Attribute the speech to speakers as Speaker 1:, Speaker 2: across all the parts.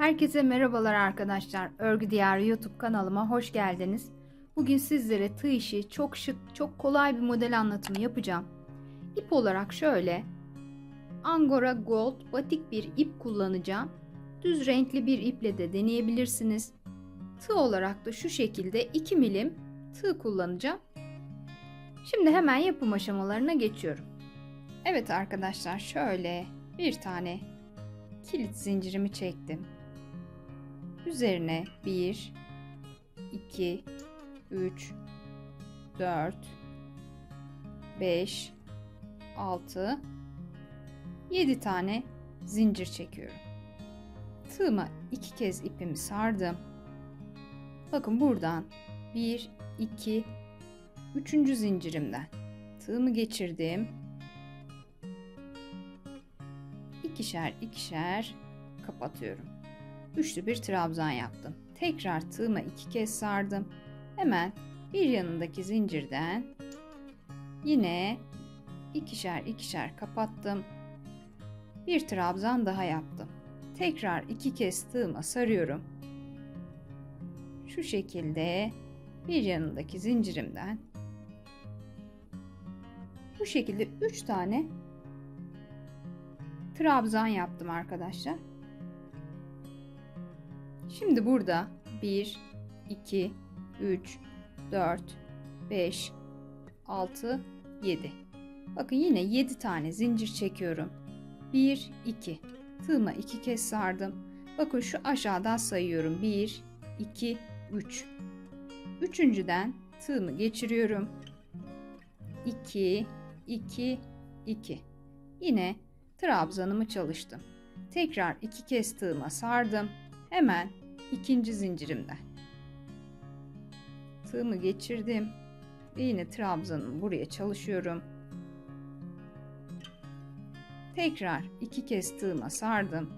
Speaker 1: Herkese merhabalar arkadaşlar. Örgü Diyarı YouTube kanalıma hoş geldiniz. Bugün sizlere tığ işi çok şık, çok kolay bir model anlatımı yapacağım. İp olarak şöyle Angora Gold batik bir ip kullanacağım. Düz renkli bir iple de deneyebilirsiniz. Tığ olarak da şu şekilde 2 milim tığ kullanacağım. Şimdi hemen yapım aşamalarına geçiyorum. Evet arkadaşlar şöyle bir tane kilit zincirimi çektim. Üzerine 1 2 3 4 5 6 7 tane zincir çekiyorum. Tığıma iki kez ipimi sardım. Bakın buradan 1 2 3. zincirimden tığımı geçirdim. ikişer ikişer kapatıyorum. Üçlü bir trabzan yaptım. Tekrar tığıma iki kez sardım. Hemen bir yanındaki zincirden yine ikişer ikişer kapattım. Bir trabzan daha yaptım. Tekrar iki kez tığıma sarıyorum. Şu şekilde bir yanındaki zincirimden bu şekilde 3 tane trabzan yaptım arkadaşlar. Şimdi burada 1, 2, 3, 4, 5, 6, 7. Bakın yine 7 tane zincir çekiyorum. 1, 2. Tığıma 2 kez sardım. Bakın şu aşağıdan sayıyorum. 1, 2, 3. Üçüncüden tığımı geçiriyorum. 2, 2, 2. Yine trabzanımı çalıştım. Tekrar iki kez tığıma sardım. Hemen ikinci zincirimden. Tığımı geçirdim. Ve yine trabzanımı buraya çalışıyorum. Tekrar iki kez tığıma sardım.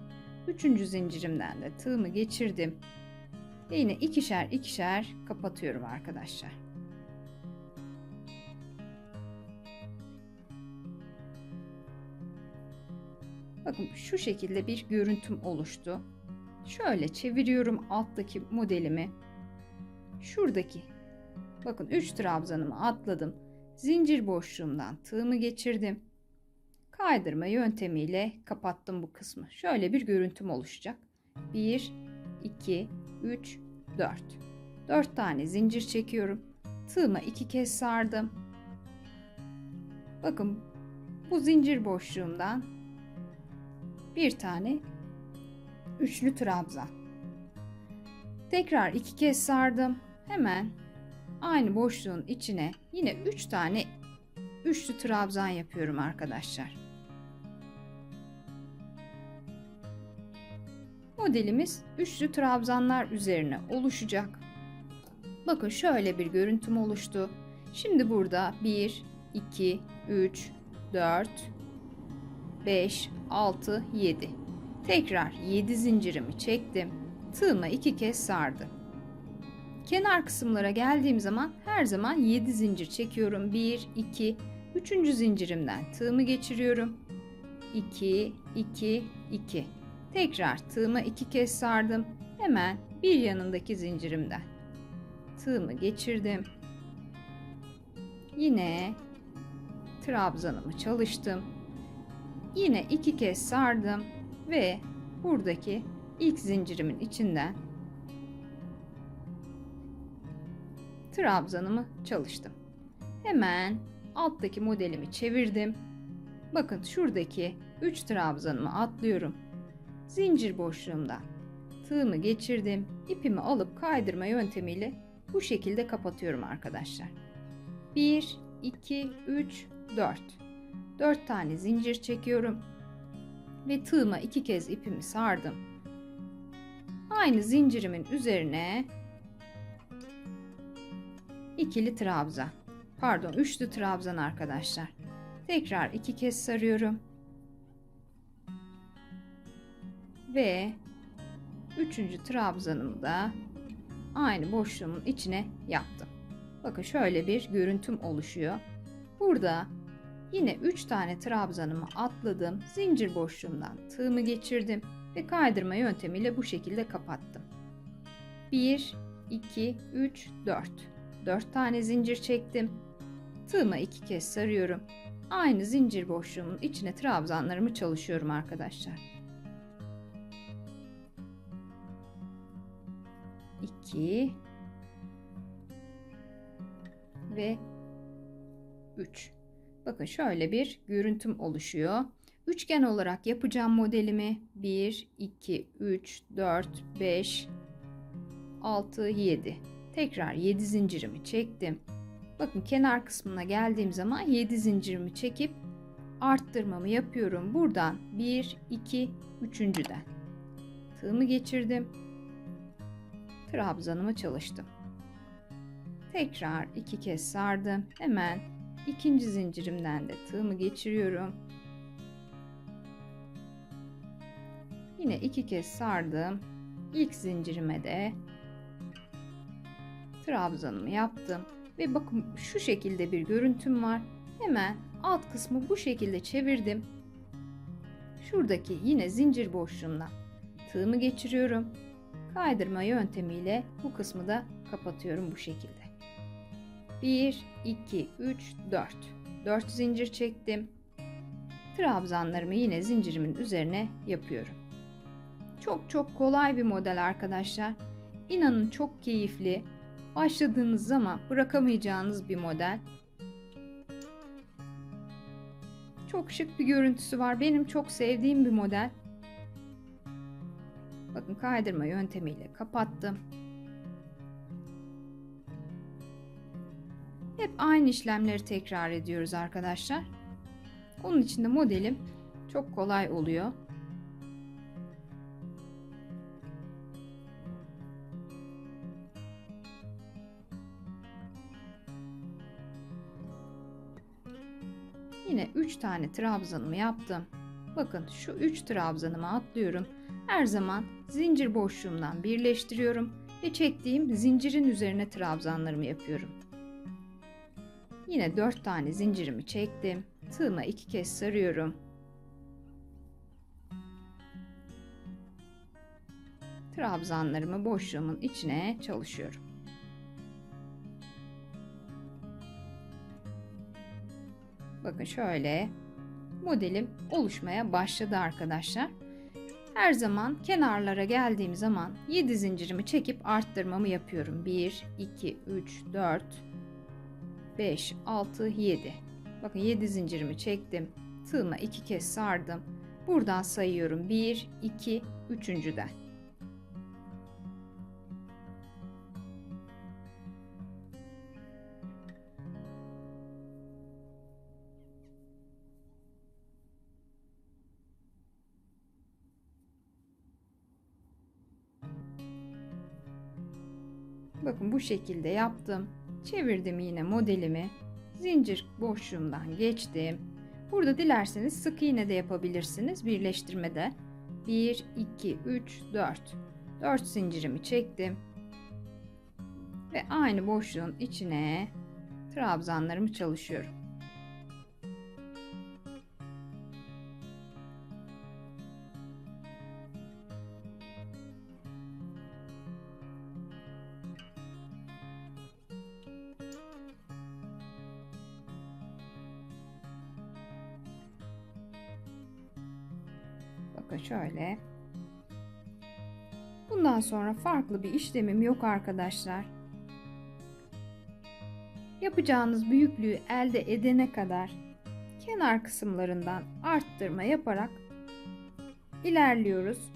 Speaker 1: Üçüncü zincirimden de tığımı geçirdim. Ve yine ikişer ikişer kapatıyorum arkadaşlar. Bakın şu şekilde bir görüntüm oluştu. Şöyle çeviriyorum alttaki modelimi. Şuradaki bakın 3 trabzanımı atladım. Zincir boşluğumdan tığımı geçirdim. Kaydırma yöntemiyle kapattım bu kısmı. Şöyle bir görüntüm oluşacak. 1 2 3 4. 4 tane zincir çekiyorum. Tığıma 2 kez sardım. Bakın bu zincir boşluğumdan bir tane üçlü trabzan. Tekrar iki kez sardım. Hemen aynı boşluğun içine yine üç tane üçlü trabzan yapıyorum arkadaşlar. Modelimiz üçlü trabzanlar üzerine oluşacak. Bakın şöyle bir görüntüm oluştu. Şimdi burada 1, 2, 3, 4, 5, 6, 7. Tekrar 7 zincirimi çektim. Tığıma 2 kez sardım. Kenar kısımlara geldiğim zaman her zaman 7 zincir çekiyorum. 1, 2, 3. zincirimden tığımı geçiriyorum. 2, 2, 2. Tekrar tığıma 2 kez sardım. Hemen bir yanındaki zincirimden tığımı geçirdim. Yine trabzanımı çalıştım. Yine iki kez sardım ve buradaki ilk zincirimin içinden trabzanımı çalıştım. Hemen alttaki modelimi çevirdim. Bakın şuradaki 3 trabzanımı atlıyorum. Zincir boşluğumdan tığımı geçirdim. İpimi alıp kaydırma yöntemiyle bu şekilde kapatıyorum arkadaşlar. 1 2 3 4 4 tane zincir çekiyorum ve tığıma iki kez ipimi sardım. Aynı zincirimin üzerine ikili trabzan. Pardon, üçlü trabzan arkadaşlar. Tekrar iki kez sarıyorum. Ve üçüncü trabzanımı da aynı boşluğumun içine yaptım. Bakın şöyle bir görüntüm oluşuyor. Burada Yine 3 tane trabzanımı atladım. Zincir boşluğumdan tığımı geçirdim. ve kaydırma yöntemiyle bu şekilde kapattım. 1, 2, 3, 4. 4 tane zincir çektim. Tığıma iki kez sarıyorum. Aynı zincir boşluğumun içine trabzanlarımı çalışıyorum arkadaşlar. 2 ve 3. Bakın şöyle bir görüntüm oluşuyor. Üçgen olarak yapacağım modelimi 1, 2, 3, 4, 5, 6, 7. Tekrar 7 zincirimi çektim. Bakın kenar kısmına geldiğim zaman 7 zincirimi çekip arttırmamı yapıyorum. Buradan 1, 2, 3.den tığımı geçirdim. Trabzanımı çalıştım. Tekrar iki kez sardım. Hemen ikinci zincirimden de tığımı geçiriyorum. Yine iki kez sardım. İlk zincirime de trabzanımı yaptım. Ve bakın şu şekilde bir görüntüm var. Hemen alt kısmı bu şekilde çevirdim. Şuradaki yine zincir boşluğundan tığımı geçiriyorum. Kaydırma yöntemiyle bu kısmı da kapatıyorum bu şekilde. 1, 2, 3, 4. 4 zincir çektim. Trabzanlarımı yine zincirimin üzerine yapıyorum. Çok çok kolay bir model arkadaşlar. İnanın çok keyifli. Başladığınız zaman bırakamayacağınız bir model. Çok şık bir görüntüsü var. Benim çok sevdiğim bir model. Bakın kaydırma yöntemiyle kapattım. Aynı işlemleri tekrar ediyoruz arkadaşlar. Onun için de modelim çok kolay oluyor. Yine 3 tane trabzanımı yaptım. Bakın şu 3 trabzanımı atlıyorum. Her zaman zincir boşluğumdan birleştiriyorum ve çektiğim zincirin üzerine trabzanlarımı yapıyorum. Yine 4 tane zincirimi çektim. Tığıma 2 kez sarıyorum. Trabzanlarımı boşluğumun içine çalışıyorum. Bakın şöyle modelim oluşmaya başladı arkadaşlar. Her zaman kenarlara geldiğim zaman 7 zincirimi çekip arttırmamı yapıyorum. 1, 2, 3, 4, 5, 6, 7. Bakın 7 zincirimi çektim. Tığıma 2 kez sardım. Buradan sayıyorum. 1, 2, 3.den. Bakın bu şekilde yaptım. Çevirdim yine modelimi. Zincir boşluğumdan geçtim. Burada dilerseniz sık iğne de yapabilirsiniz birleştirmede. 1, 2, 3, 4. 4 zincirimi çektim. Ve aynı boşluğun içine trabzanlarımı çalışıyorum. Bakın şöyle. Bundan sonra farklı bir işlemim yok arkadaşlar. Yapacağınız büyüklüğü elde edene kadar kenar kısımlarından arttırma yaparak ilerliyoruz.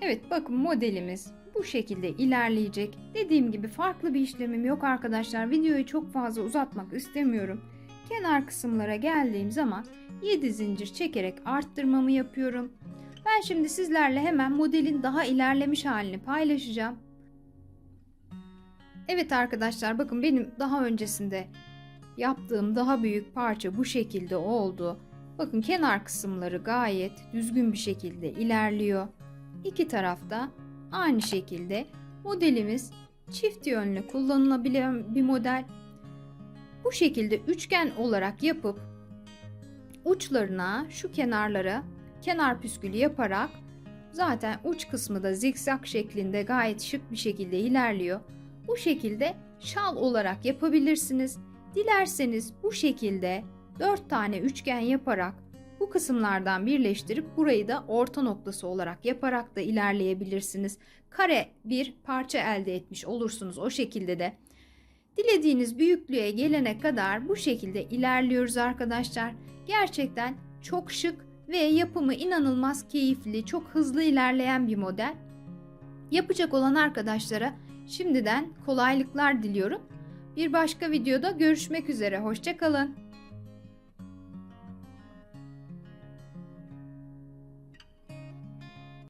Speaker 1: Evet bakın modelimiz bu şekilde ilerleyecek. Dediğim gibi farklı bir işlemim yok arkadaşlar. Videoyu çok fazla uzatmak istemiyorum. Kenar kısımlara geldiğim zaman 7 zincir çekerek arttırmamı yapıyorum. Ben şimdi sizlerle hemen modelin daha ilerlemiş halini paylaşacağım. Evet arkadaşlar bakın benim daha öncesinde yaptığım daha büyük parça bu şekilde oldu. Bakın kenar kısımları gayet düzgün bir şekilde ilerliyor. İki tarafta aynı şekilde modelimiz çift yönlü kullanılabilen bir model. Bu şekilde üçgen olarak yapıp uçlarına şu kenarlara kenar püskülü yaparak zaten uç kısmı da zikzak şeklinde gayet şık bir şekilde ilerliyor. Bu şekilde şal olarak yapabilirsiniz. Dilerseniz bu şekilde 4 tane üçgen yaparak bu kısımlardan birleştirip burayı da orta noktası olarak yaparak da ilerleyebilirsiniz. Kare bir parça elde etmiş olursunuz o şekilde de. Dilediğiniz büyüklüğe gelene kadar bu şekilde ilerliyoruz arkadaşlar. Gerçekten çok şık ve yapımı inanılmaz keyifli, çok hızlı ilerleyen bir model. Yapacak olan arkadaşlara şimdiden kolaylıklar diliyorum. Bir başka videoda görüşmek üzere. Hoşçakalın.